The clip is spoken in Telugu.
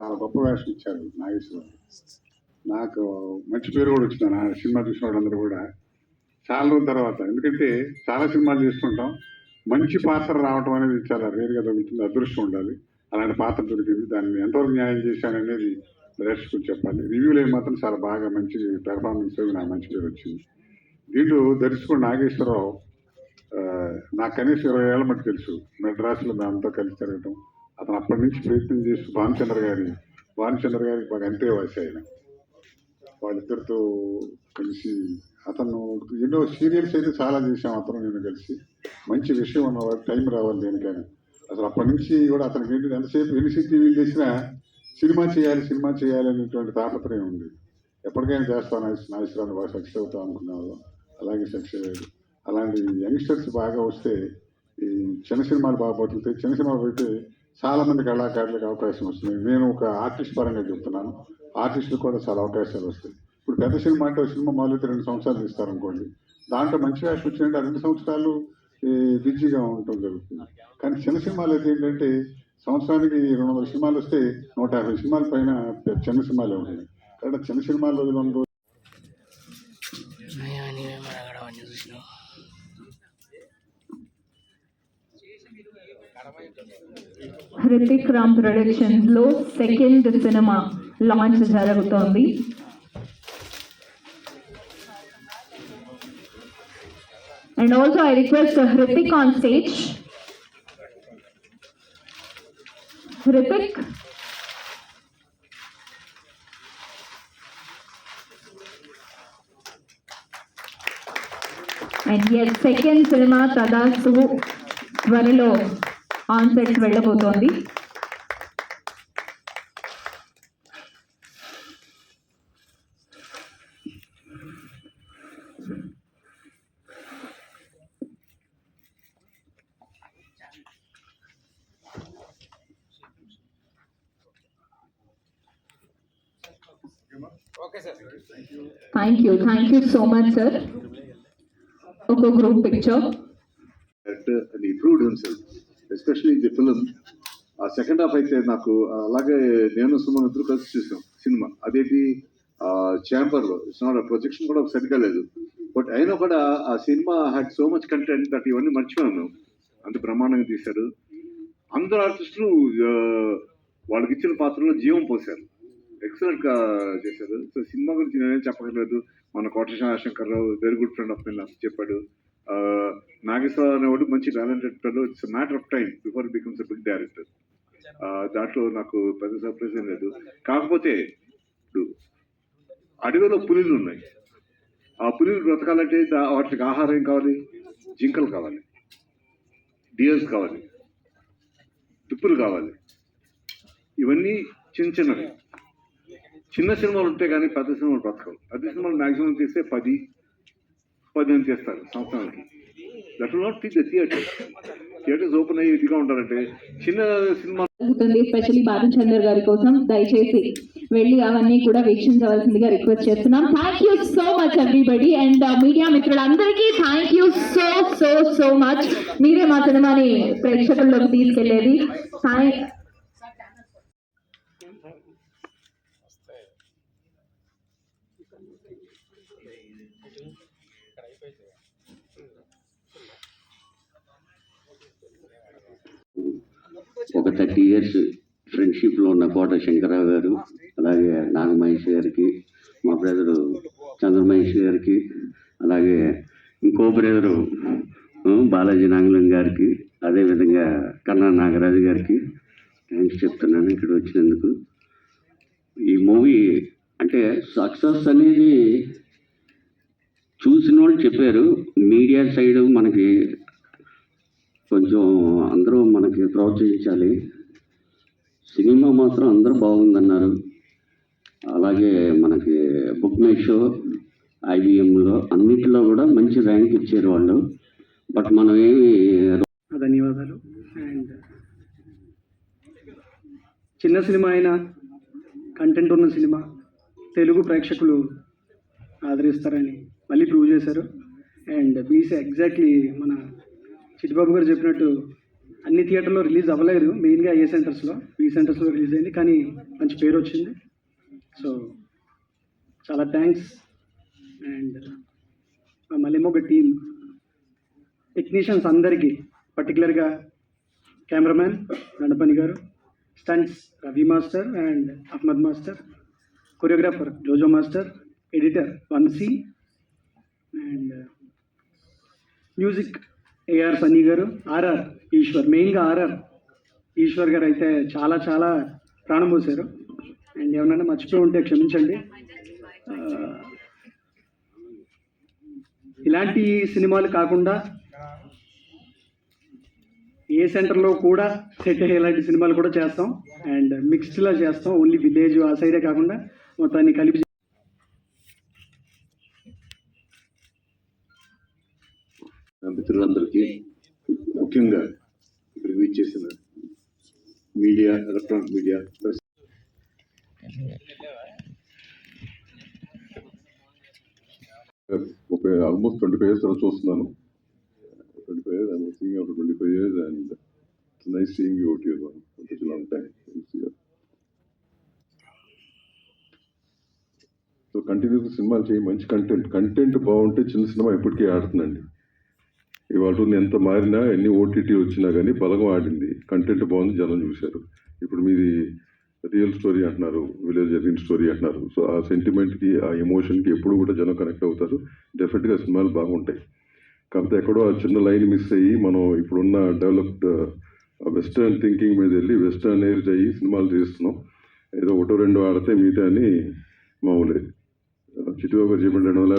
చాలా గొప్ప వేషం ఇచ్చారు నాగేశ్వరరావు నాకు మంచి పేరు కూడా వచ్చింది. ఆ సినిమా చూసిన వాళ్ళందరూ కూడా చాలా రోజుల తర్వాత. ఎందుకంటే చాలా సినిమాలు చేస్తుంటాం. మంచి పాత్ర రావటం అనేది చాలా రేరుగా దొరుకుతుంది అదృష్టం ఉండాలి. అలాంటి పాత్ర దొరికింది. దాన్ని ఎంతవరకు న్యాయం చేశాననేది దర్శకులు చెప్పాలి. రివ్యూలు మాత్రం చాలా బాగా మంచి పెర్ఫార్మెన్స్ నాకు మంచి పేరు వచ్చింది. దీంట్లో దర్శకుడు నాగేశ్వరరావు నాకు కనీసం ఇరవై ఏళ్ళ మట్టి తెలుసు. మెడ్రాస్లో దాంతో కలిసి తిరగటం అతను అప్పటి నుంచి ప్రయత్నం చేస్తూ భానుచంద్ర గారి భానుచంద్ర గారికి బాగా అంతే వయసు ఆయన. వాళ్ళిద్దరితో కలిసి అతను ఎన్నో సీరియల్స్ అయితే చాలా చేశాం అతను నేను కలిసి. మంచి విషయం ఉన్న టైం రావాలి దేనికైనా. అసలు అప్పటి నుంచి కూడా అతనికి ఏంటి ఎంతసేపు ఎన్ని టీవీలు చేసినా సినిమా చేయాలి సినిమా చేయాలి అనేటువంటి తాపత్రయం ఉంది. ఎప్పటికైనా చేస్తాను నాగేశ్వరాన్ని బాగా సక్సెస్ అవుతా అనుకున్నాను అలాగే సక్సెస్ అయ్యాడు. అలాంటి యంగ్స్టర్స్ బాగా వస్తే ఈ చిన్న సినిమాలు బాగా బతుకుతాయి. చిన్న సినిమాలు పెడితే చాలా మంది కళాకారులకు అవకాశం వస్తుంది. నేను ఒక ఆర్టిస్ట్ పరంగా చెప్తున్నాను. ఆర్టిస్టులకు కూడా చాలా అవకాశాలు వస్తాయి. ఇప్పుడు పెద్ద సినిమా అంటే సినిమా మొదలైతే రెండు సంవత్సరాలు తీస్తారు అనుకోండి దాంట్లో మంచి వేషం వచ్చిందంటే రెండు సంవత్సరాలు బిజీగా ఉండటం జరుగుతుంది. కానీ చిన్న సినిమాలు అయితే ఏంటంటే సంవత్సరానికి రెండు వందల సినిమాలు వస్తే నూట యాభై సినిమాల పైన చిన్న సినిమాలే ఉన్నాయి కాబట్టి చిన్న సినిమాలు రోజులు రెండు హృతిక్ రామ్ ప్రొడక్షన్స్లో సెకండ్ సినిమా లాంచ్ జరుగుతోంది. And also I request Hrithik on stage. Hrithik. And yes second cinema తదాసు త్వరలో. On sets వెళ్ళబోతోంది. Thank you thank you so much sir ఒక group picture and he proved himself, especially the film ఆ సెకండ్ హాఫ్ అయితే నాకు అలాగే నేను సుమన్ ఇద్దరు కలిసి చూసాం సినిమా. అదేంటి ఛాంబర్లో ఇట్స్ నాట్ ప్రొజెక్షన్ కూడా సరిగ్గా లేదు. బట్ అయినా కూడా ఆ cinema had so much content that ఇవన్నీ మర్చిపోయాను. అంత బ్రహ్మాండంగా తీశారు. అందరు ఆర్టిస్టులు వాళ్ళకి ఇచ్చిన పాత్రలో జీవం పోశారు. ఎక్సలెంట్గా చేశారు. సో సినిమా గురించి నేనేం చెప్పట్లేదు మన Koteswara Shankar Rao very good friend of mine చెప్పాడు. ఆ, నాగేశ్వర అనేవాడు మంచి talented fellow it's matter of time before becomes big director దాంట్లో నాకు పెద్ద సర్ప్రైజ్ ఏం లేదు. కాకపోతే ఇప్పుడు అడవిలో పులిలు ఉన్నాయి. ఆ పులిలు బ్రతకాలంటే వాటికి ఆహారం ఏం కావాలి? జింకలు కావాలి. డియర్స్ కావాలి. తుప్పులు కావాలి. ఇవన్నీ చిన్న చిన్నవి. చిన్న సినిమాలు ఉంటే కానీ పెద్ద సినిమాలు బ్రతకవు. పెద్ద సినిమాలు మ్యాక్సిమం తీస్తే పది పద్దెనిమిది చేస్తారు సంవత్సరానికి. That will not fit the theatre theatres open అయ్యి ఇదిగా ఉంటారంటే చిన్న సినిమా జరుగుతుంది ఎస్పెషల్లీ బాలచందర్ గారి కోసం దయచేసి వెళ్ళి అవన్నీ కూడా వీక్షించవలసిందిగా రిక్వెస్ట్ చేస్తున్నాం. Thank you so much everybody and media మిత్రులందరికీ thank you so so so much మీరే మా సినిమాని ప్రేక్షకుల్లోకి తీసుకెళ్ళేది. ఒక థర్టీ ఇయర్స్ ఫ్రెండ్షిప్లో ఉన్న కోట శంకరరావు గారు అలాగే నాగమహేష్ గారికి మా బ్రదరు చంద్రమహేష్ గారికి అలాగే ఇంకో బ్రదరు బాలాజీ నాగలం గారికి అదేవిధంగా కన్నా నాగరాజు గారికి థ్యాంక్స్ చెప్తున్నాను ఇక్కడ వచ్చినందుకు. ఈ మూవీ అంటే సక్సెస్ అనేది చూసిన వాళ్ళు చెప్పారు మీడియా సైడ్ మనకి కొంచెం అందరూ మనకి ప్రోత్సహించాలి సినిమా మాత్రం అందరూ బాగుందన్నారు. అలాగే మనకి బుక్ మై షో ఐబిఎంలో అన్నిటిలో కూడా మంచి ర్యాంక్ ఇచ్చారు వాళ్ళు. బట్ మనం ఏమి ధన్యవాదాలు. అండ్ చిన్న సినిమా అయినా కంటెంట్ ఉన్న సినిమా తెలుగు ప్రేక్షకులు ఆదరిస్తారని మళ్ళీ ప్రూవ్ చేశారు. అండ్ బీసీ ఎగ్జాక్ట్లీ మన చిట్టిబాబు గారు చెప్పినట్టు అన్ని థియేటర్లో రిలీజ్ అవ్వలేదు. మెయిన్గా ఏ సెంటర్స్లో? ఈ సెంటర్స్లో రిలీజ్ అయింది. కానీ మంచి పేరు వచ్చింది. సో చాలా థ్యాంక్స్ అండ్ మా ఒక టీం టెక్నీషియన్స్ అందరికీ పర్టికులర్గా cameraman Dandapani garu stunts Ravi master and Ahmed master choreographer Jojo master editor Vamsi and music AR Sunny garu RR Eswar మెయిన్గా ఆర్ఆర్ ఈశ్వర్ గారు అయితే చాలా చాలా ప్రాణం పోసారు అండ్ ఏమన్నా మర్చిపోయి ఉంటే క్షమించండి. ఇలాంటి సినిమాలు కాకుండా ఏ సెంటర్లో కూడా సెట్ అయ్యే ఇలాంటి సినిమాలు కూడా చేస్తాం. అండ్ మిక్స్డ్లా చేస్తాం. ఓన్లీ విలేజ్ ఆ సైడే కాకుండా మొత్తాన్ని కలిపి మిత్రులందరికీ ముఖ్యంగా ఇక్కడ విజిట్ చేసిన మీడియా ఎలక్ట్రానిక్ మీడియా ప్రెస్ ముప్పై ఆల్మోస్ట్ ట్వంటీ ఫైవ్ ఇయర్స్ తర్వాత చూస్తున్నాను. Twenty five years I'm seeing after twenty five years and nice seeing you out year long time so continues సినిమాలు చేయి మంచి కంటెంట్ కంటెంట్ బాగుంటే చిన్న సినిమా ఇప్పటికీ ఆడుతుందండి. ఇవాళ ఎంత మారినా ఎన్ని ఓటీటీ వచ్చినా కానీ బలగం ఆడింది. కంటెంట్ బాగుంది జనం చూశారు. ఇప్పుడు మీది రియల్ స్టోరీ అంటున్నారు విలేజ్ జరిగిన స్టోరీ అంటున్నారు. సో ఆ సెంటిమెంట్కి ఆ ఎమోషన్కి ఎప్పుడు కూడా జనం కనెక్ట్ అవుతారు. డెఫినెట్గా సినిమాలు బాగుంటాయి. కాకపోతే ఎక్కడో ఆ చిన్న లైన్ మిస్ అయ్యి మనం ఇప్పుడున్న డెవలప్డ్ వెస్టర్న్ థింకింగ్ మీద వెళ్ళి వెస్టర్న్ ఏజ్ అయ్యి సినిమాలు చేస్తున్నాం ఏదో ఒకటో రెండో ఆడితే మిగతా అని మామూలే. చిట్టుబాబు గారు రెండు వందల